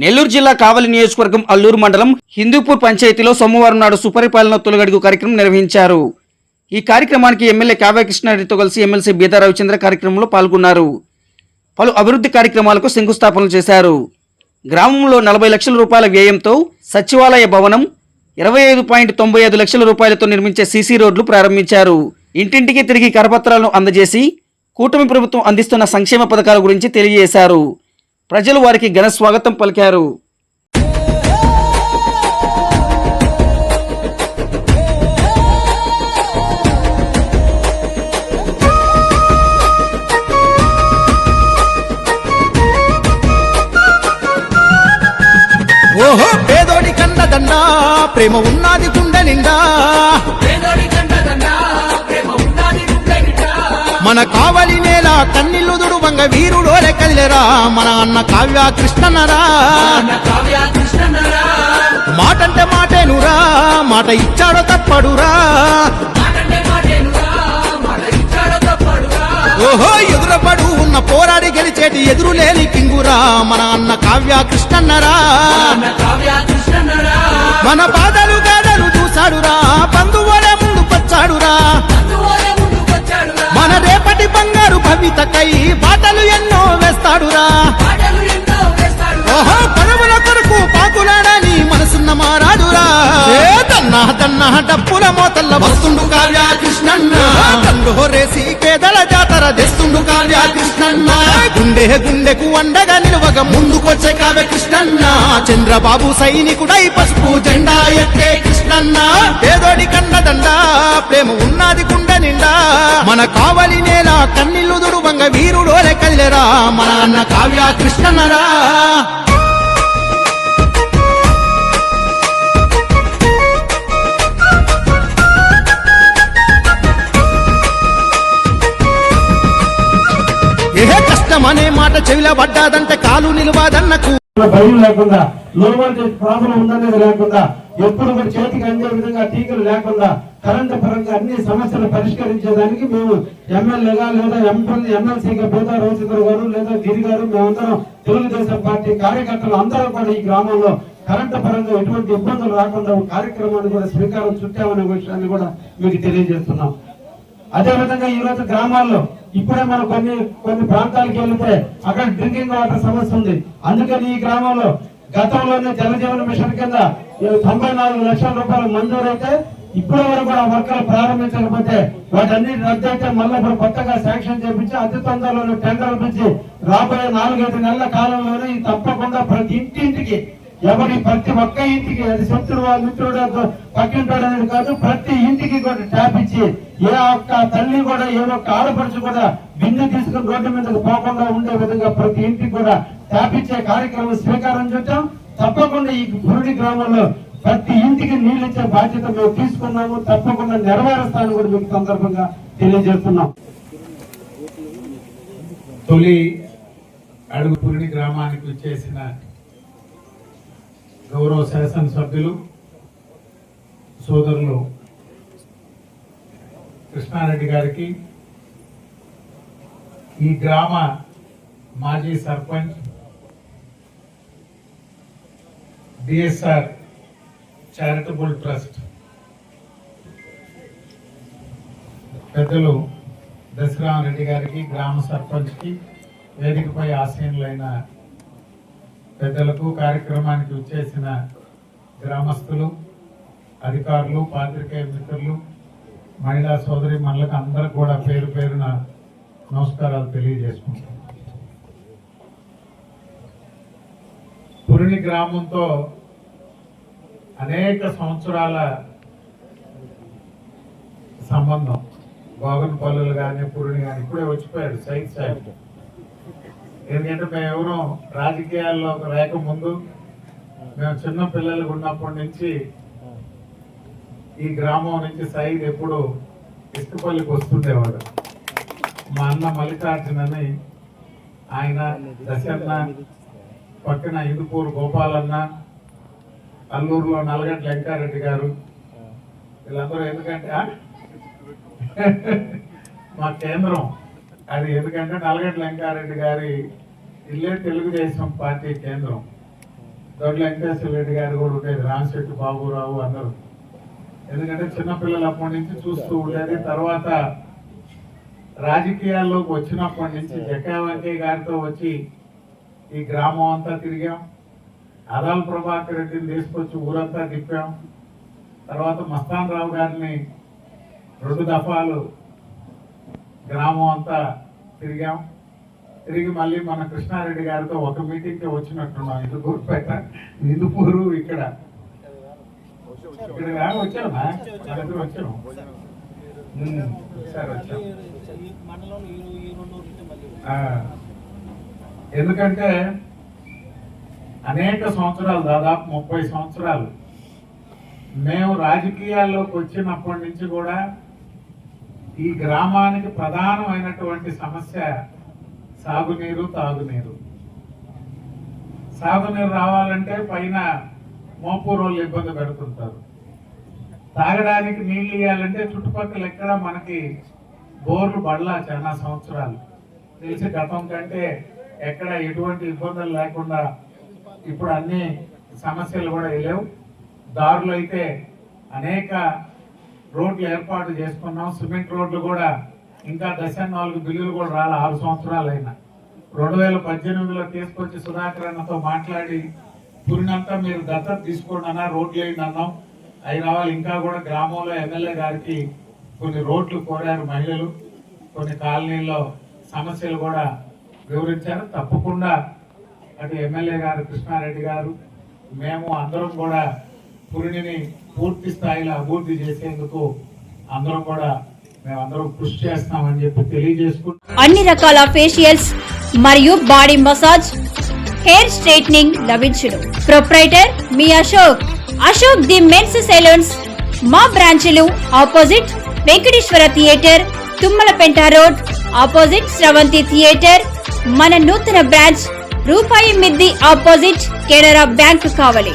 నెల్లూరు జిల్లా కావలి నియోజకవర్గం అల్లూరు మండలం హిందూపూర్ పంచాయతీలో సోమవారం నాడు సుపరిపాలన తొలగడుగు కార్యక్రమం నిర్వహించారు. ఈ కార్యక్రమానికి ఎమ్మెల్యే కావ్యకృష్ణారెడ్డితో కలిసి ఎమ్మెల్సీ బీదా రవిచంద్ర కార్యక్రమంలో పాల్గొన్నారు. పలు అభివృద్ధి కార్యక్రమాలకు శంకుస్థాపనలు చేశారు. గ్రామంలో నలభై లక్షల రూపాయల వ్యయంతో సచివాలయ భవనం ఇరవై ఐదు పాయింట్ తొంభై ఐదు లక్షల రూపాయలతో నిర్మించే సీసీ రోడ్లు ప్రారంభించారు. ఇంటింటికి తిరిగి కరపత్రాలను అందజేసి కూటమి ప్రభుత్వం అందిస్తున్న సంక్షేమ పథకాల గురించి తెలియజేశారు. ప్రజలు వారికి ఘన స్వాగతం పలికారు. ఓహో పేదోడి కన్నదండ ప్రేమ ఉన్నది గుండె నిండా. మన కావలి నేల కన్నిల్లు వంగ వీరుడోలే కదిలేరా మన అన్న కావ్య కృష్ణనరా. మాటంటే మాటేనురా మాట ఇచ్చాడో తప్పడురా. ఓహో ఎదురపడు ఉన్న పోరాడి గెలిచేటి ఎదురులేని కింగురా. మన అన్న కావ్య కృష్ణన్నరా మన బాధలు గాథలు చూశాడురా. భవితకై బాటలు ఎన్నో వేస్తాడురా. ఓహో పదవుల కొరకు పాకులాడని మనసున్న మారాడురా. దన్నా దన్నా డప్పుల మోతల్ల వస్తుండు కావ్య కృష్ణన్న కళ్ళు హోరేసి పేదల తెస్తుండు కావ్య కృష్ణన్న. గుండె గుండెకు అండగా నిలవగా ముందుకొచ్చే కావ్య కృష్ణన్న. చంద్రబాబు సైనికుడై పసుపు జెండా ఎత్తే కృష్ణన్న. పేదోడి కండదండ ప్రేమ ఉన్నది గుండె నిండా. మన కావలి నేల కన్నిల్లు దుడువంగ వీరుడోలే కదిలేరా మన అన్న కావ్య కృష్ణన్నరా. అనే మాట చెవిలో పడ్డాదంటే కాలు నిలవాదన్నకు భయం లేకుండా లో ప్రాబ్లం ఉందనేది లేకుండా ఎప్పుడు కూడా చేతికి అందే విధంగా టీకలు లేకుండా కరెంటు పరంగా అన్ని సమస్యలు పరిష్కరించేదానికి మేము ఎమ్మెల్యేగా లేదా ఎంపీ ఎమ్మెల్సీగా పోతా రవిచంద్ర గారు లేదా గిరి గారు మేమందరం తెలుగుదేశం పార్టీ కార్యకర్తలు అందరూ కూడా ఈ గ్రామంలో కరెంటు పరంగా ఎటువంటి ఇబ్బందులు రాకుండా కార్యక్రమాన్ని కూడా శ్రీకారం చుట్టామనే విషయాన్ని కూడా మీకు తెలియజేస్తున్నాం. అదే విధంగా ఈ రోజు గ్రామాల్లో ఇప్పుడే మనం కొన్ని కొన్ని ప్రాంతాలకు వెళ్తే అక్కడ డ్రింకింగ్ వాటర్ సమస్య ఉంది. అందుకని ఈ గ్రామంలో గతంలోనే జలజీవన మిషన్ కింద తొంభై నాలుగు లక్షల రూపాయలు మంజూరైతే ఇప్పటి వరకు కూడా ఆ వర్గాలు ప్రారంభించకపోతే వాటన్ని రద్దయితే మళ్ళీ ఇప్పుడు కొత్తగా శాంక్షన్ చేపించి అతి తొందరలోనే టెండర్ పిలిచి రాబోయే నాలుగైదు నెలల కాలంలోనే తప్పకుండా ప్రతి ఇంటింటికి ఎవరి ప్రతి ఒక్క ఇంటికి అది శత్రుడు వాళ్ళ మిత్రుడు పక్కింటాడు అనేది కాదు ప్రతి ఇంటికి కూడా ట్యాప్ ఇచ్చి ఏ ఒక్క తల్లి కూడా ఏ ఒక్క ఆడపడుచు కూడా బిందె తీసుకుని రోడ్డు మీదకు పోకుండా ఉండే విధంగా ప్రతి ఇంటికి కూడా ట్యాప్ ఇచ్చే కార్యక్రమం స్వీకారం చుట్టాం తప్పకుండా ఈ బురుడి గ్రామంలో ప్రతి ఇంటికి నీళ్ళు ఇచ్చే బాధ్యత మేము తీసుకున్నాము. తప్పకుండా నెరవేరుస్తాను కూడా మీకు సందర్భంగా తెలియజేస్తున్నాం. తొలి అడుగు పురుడి గ్రామానికి వచ్చేసిన గౌరవ శాసనసభ్యులు సోదరులు కృష్ణారెడ్డి గారికి ఈ గ్రామ మాజీ సర్పంచ్ డిఎస్ఆర్ చారిటబుల్ ట్రస్ట్ పెద్దలు దశరామరెడ్డి గారికి గ్రామ సర్పంచ్కి వేదికపై ఆసీనులైన పెద్దలకు కార్యక్రమానికి వచ్చేసిన గ్రామస్తులు అధికారులు పాత్రికేయ మిత్రులు మహిళా సోదరి మనలకు అందరికి కూడా పేరు పేరున నమస్కారాలు తెలియజేసుకుంటాం పురిణి గ్రామంతో అనేక సంవత్సరాల సంబంధం. గోగన్ పల్లెలు కానీ పురుని కానీ ఇప్పుడే వచ్చిపోయాడు సైద్ సాహెబ్ ఎందుకంటే మేము ఎవరో రాజకీయాల్లో రాకముందు మేము చిన్న పిల్లలు ఉన్నప్పటి నుంచి ఈ గ్రామం నుంచి సైడ్ ఎప్పుడు ఇసుకపల్లికి వస్తుండేవాడు. మా అన్న మల్లికార్జున అని ఆయన దశన్న పక్కన ఇందుపూర్ గోపాలన్న అల్లూరులో నల్లగంట వెంకారెడ్డి గారు. వీళ్ళందరూ ఎందుకంటే మా కేంద్రం. అది ఎందుకంటే నల్లగంట వెంకారెడ్డి గారి ఇల్లే తెలుగుదేశం పార్టీ కేంద్రం. దొడ్ల వెంకటేశ్వర రెడ్డి గారు కూడా ఉండేది. రామశెట్టి బాబురావు అందరూ. ఎందుకంటే చిన్నపిల్లలు అప్పటి నుంచి చూస్తూ ఉండేది. తర్వాత రాజకీయాల్లోకి వచ్చినప్పటి నుంచి జకావంకయ్య గారితో వచ్చి ఈ గ్రామం అంతా తిరిగాం. అదాల్ ప్రభాకర్ రెడ్డిని తీసుకొచ్చి ఊరంతా తిప్పాం. తర్వాత మస్తాన్ రావు గారిని రెండు దఫాలు గ్రామం అంతా తిరిగాం. తిరిగి మళ్ళీ మన కృష్ణారెడ్డి గారితో ఒక మీటింగ్కి వచ్చినట్టున్నాం. ఇందుపూరు పేట ఇందుపూరు ఇక్కడ. ఇక్కడ వచ్చామా మన వచ్చాము వచ్చాం. ఆ, ఎందుకంటే అనేక సంవత్సరాలు దాదాపు ముప్పై సంవత్సరాలు మేము రాజకీయాల్లోకి వచ్చినప్పటి నుంచి కూడా ఈ గ్రామానికి ప్రధానమైనటువంటి సమస్య సాగునీరు తాగునీరు. సాగునీరు రావాలంటే పైన మోపురోళ్ళు ఇబ్బంది పెడుతుంటారు. తాగడానికి నీళ్ళు ఇవ్వాలంటే చుట్టుపక్కల ఎక్కడ మనకి బోర్లు బడలా చాలా సంవత్సరాలు. తెలిసి గతం కంటే ఎక్కడ ఎటువంటి ఇబ్బందులు లేకుండా ఇప్పుడు అన్ని సమస్యలు కూడా లేవు దారులు అయితే అనేక రోడ్లు ఏర్పాటు చేసుకున్నాం. సిమెంట్ రోడ్లు కూడా ఇంకా దశ నాలుగు బిల్లులు కూడా రాలే ఆరు సంవత్సరాలు అయినా రెండు వేల పద్దెనిమిదిలో తీసుకొచ్చి సుధాకర్ అన్నతో మాట్లాడి పురినంతా మీరు దత్తత తీసుకోండి అన్నా రోడ్లు వేయండి అన్నాం. అవి రావాలి. ఇంకా కూడా గ్రామంలో ఎమ్మెల్యే గారికి కొన్ని రోడ్లు కోరారు మహిళలు. కొన్ని కాలనీల్లో సమస్యలు కూడా వివరించారు. తప్పకుండా అటు ఎమ్మెల్యే గారు కృష్ణారెడ్డి గారు మేము అందరం కూడా పురిని పూర్తి స్థాయిలో అభివృద్ధి చేసేందుకు అందరం కూడా మేమందరం కృషి చేస్తామని చెప్పి తెలియజేసుకుంటాం అన్ని రకాల ఫేషియల్స్ మరియు బాడీ మసాజ్ హెయిర్ స్ట్రైట్నింగ్ లభించును. Proprietor me Ashok. Ashok the men's saloons మా బ్రాంచ్లు opposite Venkateswara theatre Tummalapenta road opposite Sravanthi theatre మన నూతన బ్రాంచ్ రూపాయి మిద్ది ఆపోజిట్ కెనరా బ్యాంక్ కావలి.